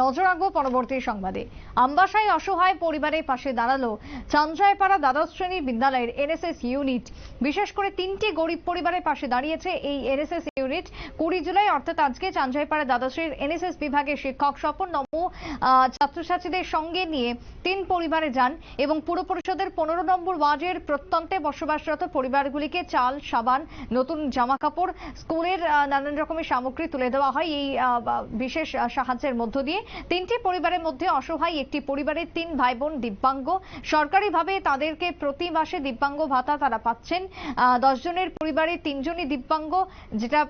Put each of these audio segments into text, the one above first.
নজর রাখব পরবর্তী সংবাদে। আমবাসায় অসহায় পরিবারের পাশে দাঁড়াল চাঞ্জয়পাড়া দ্বাদশ শ্রেণি বিদ্যালয়ের এনএসএস ইউনিট। বিশেষ করে তিনটি গরিব পরিবারের পাশে দাঁড়িয়েছে এই এনএসএস ইউনিট। কুড়ি জুলাই, অর্থাৎ আজকে চাঞ্জয়পাড়া দ্বাদশের এনএসএস বিভাগের শিক্ষক স্বপন নম ছাত্রছাত্রীদের সঙ্গে নিয়ে তিন পরিবারে যান এবং পুর পরিষদের পনেরো নম্বর ওয়ার্ডের প্রত্যন্তে বসবাসরত পরিবারগুলিকে চাল, সাবান, নতুন জামা কাপড় স্কুলের নানান রকমের সামগ্রী তুলে দেওয়া হয়। এই বিশেষ সাহায্যের মধ্য দিয়ে তিনটি পরিবারের মধ্যে অসহায় একটি পরিবারের তিন ভাই বোন দিব্যাঙ্গ। সরকারিভাবে তাদেরকে প্রতি মাসে দিব্যাঙ্গ ভাতা তারা পাচ্ছেন। দশ জনের পরিবারে তিনজনই দিব্যাঙ্গ, যেটা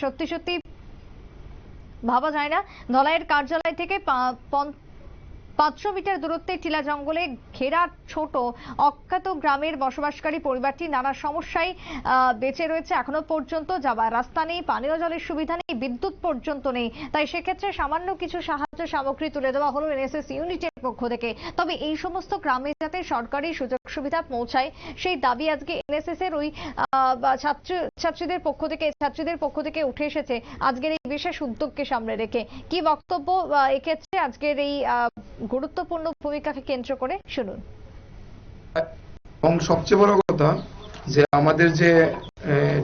সত্যি সত্যি ভাবা যায় না। ধলাইয়ের কার্যালয় থেকে পাঁচশো মিটার দূরত্বে টিলা জঙ্গলে ঘেরা ছোট অখ্যাত গ্রামের বসবাসকারী পরিবারটি নানা সমস্যায় বেঁচে রয়েছে এখনও পর্যন্ত। যাবার রাস্তা নেই, পানীয় জলের সুবিধা নেই, বিদ্যুৎ পর্যন্ত নেই। তাই সেক্ষেত্রে সামান্য কিছু সাহায্য সামগ্রী তুলে দেওয়া হলো এনএসএস ইউনিটের পক্ষ থেকে। তবে এই সমস্ত গ্রামে যাতে সরকারি সুযোগ সুবিধা পৌঁছায়, সেই দাবি আজকে এনএসএস এর ওই ছাত্র, ছাত্রীদের পক্ষ থেকে, ছাত্রীদের পক্ষ থেকে উঠে এসেছে আজকের এই বিশেষ উদ্যোগকে সামনে রেখে। কি বক্তব্য এক্ষেত্রে আজকের এই গুরুত্বপূর্ণ ভূমিকাকে কেন্দ্র করে শুনুন। এবং সবচেয়ে বড় কথা যে আমাদের যে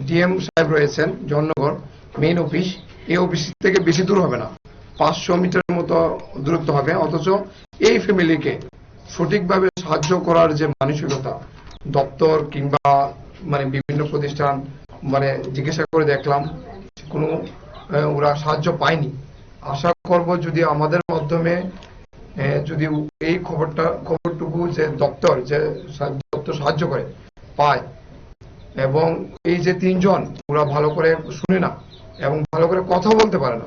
ডিএম সাহেব রয়েছেন জননগর মেইন অফিস এই অফিস থেকে বেশি দূর হবে না। পাঁচশো মিটারের মতো দূরত্ব হবে, অথচ এই ফ্যামিলিকে সঠিকভাবে সাহায্য করার যে মানসিকতা, দপ্তর কিংবা মানে বিভিন্ন প্রতিষ্ঠান মানে জিজ্ঞাসা করে দেখলাম, কোনো ওরা সাহায্য পায়নি। আশা করব যদি আমাদের মাধ্যমে যদি এই খবরটা, খবরটুকু যে দপ্তর যে দপ্তর সাহায্য করে, পায়, এবং এই যে তিনজন, ওরা ভালো করে শুনে না, এবং ভালো করে কথা বলতে পারে না,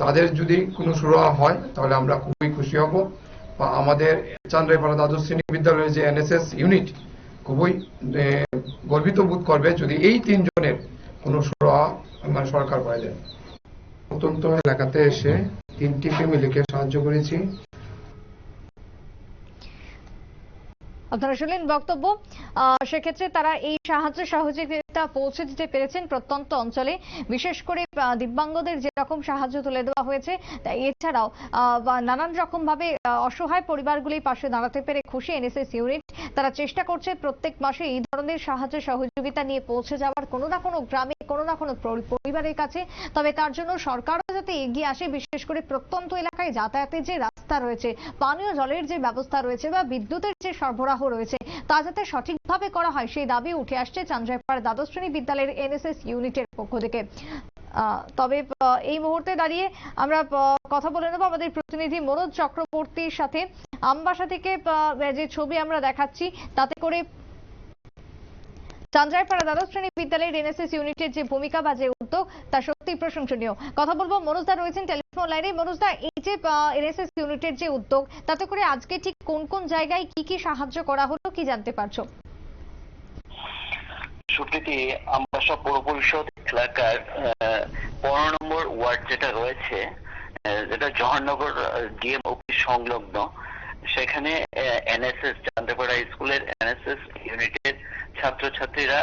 তাদের যদি কোনো সুরাহা হয়, তাহলে আমরা খুবই খুশি হব। বা আমাদের চান্দ্রাইপাড়া দ্বাদশ শ্রেণি বিদ্যালয়ের যে এনএসএস ইউনিট খুবই গর্বিত বোধ করবে যদি এই তিনজনের কোনো সুরাহা মানে সরকার পায় দেয় অত্যন্ত এলাকাতে এসে তিনটি ফ্যামিলিকে সাহায্য করেছি। আপনারা শুনলেন বক্তব্য। সেক্ষেত্রে তারা এই সাহায্য সহযোগিতা পৌঁছে দিতে পেরেছেন প্রত্যন্ত অঞ্চলে। বিশেষ করে দিব্যাঙ্গদের যেরকম সাহায্য তুলে দেওয়া হয়েছে এছাড়াও নানান রকম ভাবে অসহায় পরিবারগুলির পাশে দাঁড়াতে পেরে খুশি এনএসএস ইউনিট। তারা চেষ্টা করছে প্রত্যেক মাসে এই ধরনের সাহায্য সহযোগিতা নিয়ে পৌঁছে যাওয়ার কোনো না কোনো গ্রামে, কোনো না কোনো পরিবারের কাছে। তবে তার জন্য সরকারও যাতে এগিয়ে আসে, বিশেষ করে প্রত্যন্ত এলাকায় যাতায়াতের যে রাস্তা রয়েছে, পানীয় জলের যে ব্যবস্থা রয়েছে বা বিদ্যুতের যে সরবরাহ রয়েছে, তা যাতে সঠিকভাবে করা হয় সেই দাবি উঠে আসছে চান্দ্রাইপাড় দ্বাদশ শ্রেণি বিদ্যালয়ের এনএসএস ইউনিটের পক্ষ থেকে। তবে এই মুহূর্তে দাঁড়িয়ে আমরা কথা বলে নেব আমাদের প্রতিনিধি মনোজ চক্রবর্তীর সাথে। আমবাসা থেকে যে ছবি আমরা দেখাচ্ছি, তাতে করে চান্দ্রাইপাড়া দ্বাদশ শ্রেণি বিদ্যালয়ের এনএসএস ইউনিটের যে ভূমিকা বা যে উদ্যোগ, তা সত্যি প্রশংসনীয়। কথা বলব, মনোজদা রয়েছেন টেলিফোন লাইনে। মনোজদা, এই যে এনএসএস ইউনিটের যে উদ্যোগ, তাতে করে আজকে ঠিক কোন কোন জায়গায় কি কি সাহায্য করা হলো, কি জানতে পারছ? সুপ্রীতি আমবাসা পৌর পরিষদ এলাকার পনেরো নম্বর ওয়ার্ড যেটা রয়েছে যেটা জওহরনগর ডিএম অফিস সংলগ্ন সেখানে এনএসএস চান্দ্রপাড়া স্কুলের এনএসএস ইউনিটের ছাত্রছাত্রীরা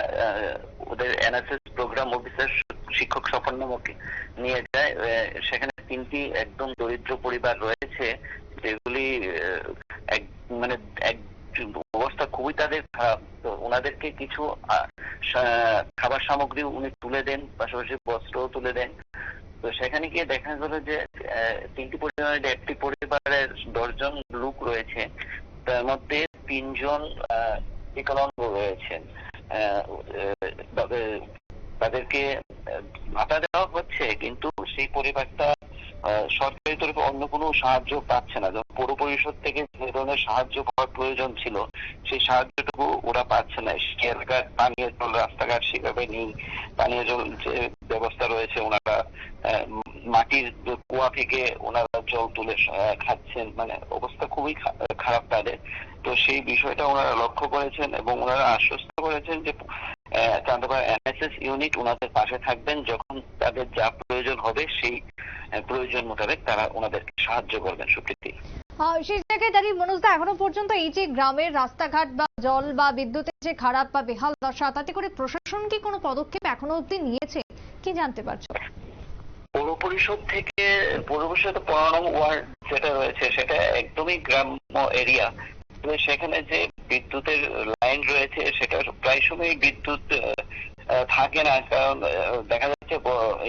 ওদের এনএসএস প্রোগ্রাম অফিসার শিক্ষক সফলনামকে নিয়ে যায়। সেখানে তিনটি একদম দরিদ্র পরিবার রয়েছে, যেগুলি মানে এক অবস্থা খুবই তাদের খারাপ। তো ওনাদেরকে কিছু খাবার সামগ্রী উনি তুলে দেন, পাশাপাশি বস্ত্রও তুলে দেন। তো সেখানে গিয়ে দেখা গেল যে তিনটি পরিবারের, একটি পরিবারের দশজন লোক রয়েছে। তার মধ্যে তিনজন বিকলাঙ্গ রয়েছেন। তাদেরকে ভাতা দেওয়া হচ্ছে, কিন্তু সেই পরিবারটা সরকারি তরফে অন্য কোনো সাহায্য পাচ্ছে না। যেমন পৌর পরিষদ থেকে যে ধরনের সাহায্য পাওয়ার প্রয়োজন ছিল, সেই সাহায্যটুকু ওরা পাচ্ছে না। এলাকার পানীয় জল, রাস্তাঘাট সেভাবে নেই। পানীয় জল যে ব্যবস্থা রয়েছে, ওনারা মাটির কুয়া থেকে ওনারা জল তুলে খাচ্ছেন। মানে অবস্থা খুবই খারাপ তাদের। তো সেই বিষয়টা ওনারা লক্ষ্য করেছেন এবং ওনারা আশ্বস্ত করেছেন যে চান্দ্রপাড়া এনএসএস ইউনিট ওনাদের পাশে থাকবেন যখন তাদের যা প্রয়োজন হবে সেই প্রয়োজন মোতাবেক তারা ওনাদেরকে সাহায্য করবেন সুপ্রীতি। সেই জায়গায় দাঁড়িয়ে মনোজদা এখনও পর্যন্ত এই যে গ্রামের রাস্তাঘাট বা জল বা বিদ্যুতের যে খারাপ বা বেহাল দশা তাতে করে প্রশাসন কি কোনো পদক্ষেপ এখনও অবধি নিয়েছে? কি জানতে পারছ? পৌর পরিষদ থেকে পৌর পরিষদ পনেরো ওয়ার্ড যেটা রয়েছে সেটা একদমই গ্রাম্য এরিয়া। সেখানে যে বিদ্যুতের লাইন রয়েছে, সেটা প্রায় সময় বিদ্যুৎ থাকে না। কারণ দেখা যাচ্ছে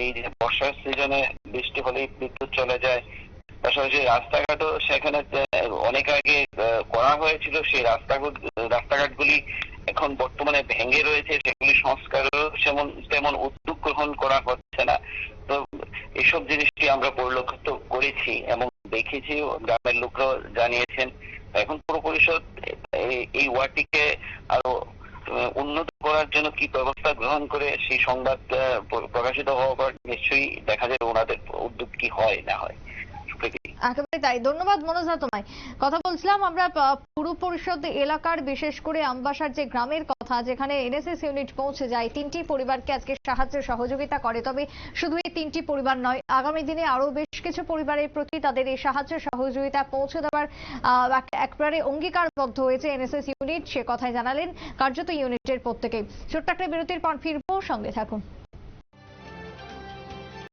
এই যে বর্ষার সিজনে বৃষ্টি হলেই বিদ্যুৎ চলে যায়। পাশাপাশি রাস্তাঘাটও সেখানে অনেক আগে করা হয়েছিল। সেই রাস্তাঘাট, রাস্তাঘাটগুলি এখন বর্তমানে ভেঙে রয়েছে। সেগুলি সংস্কারও সেমন, তেমন উদ্যোগ গ্রহণ করা হচ্ছে না। তো এসব জিনিসটি আমরা পরিলক্ষিত করেছি এবং দেখেছি। গ্রামের লোকরাও জানিয়েছেন। এখন পুর পরিষদ এই- ওয়ার্ডটিকে আরও উন্নত করার জন্য কি ব্যবস্থা গ্রহণ করে সেই সংবাদ প্রকাশিত হওয়ার পর নিশ্চয়ই দেখা যাবে ওনাদের উদ্যোগ কি হয়, না হয়। পৌঁছে যায়, তিনটি সাহায্য সহযোগিতা করে। তবে শুধু এই তিনটি পরিবার নয়, আগামী দিনে আরও বেশ কিছু পরিবারের প্রতি তাদের এই সাহায্য সহযোগিতা পৌঁছে দেওয়ার অঙ্গীকারবদ্ধ হয়েছে এনএসএস ইউনিট সে কথাই জানালেন কার্যত ইউনিটের প্রত্যেকেই। ছোট্ট একটা বিরতির পর ফিরবো, সঙ্গে থাকুন।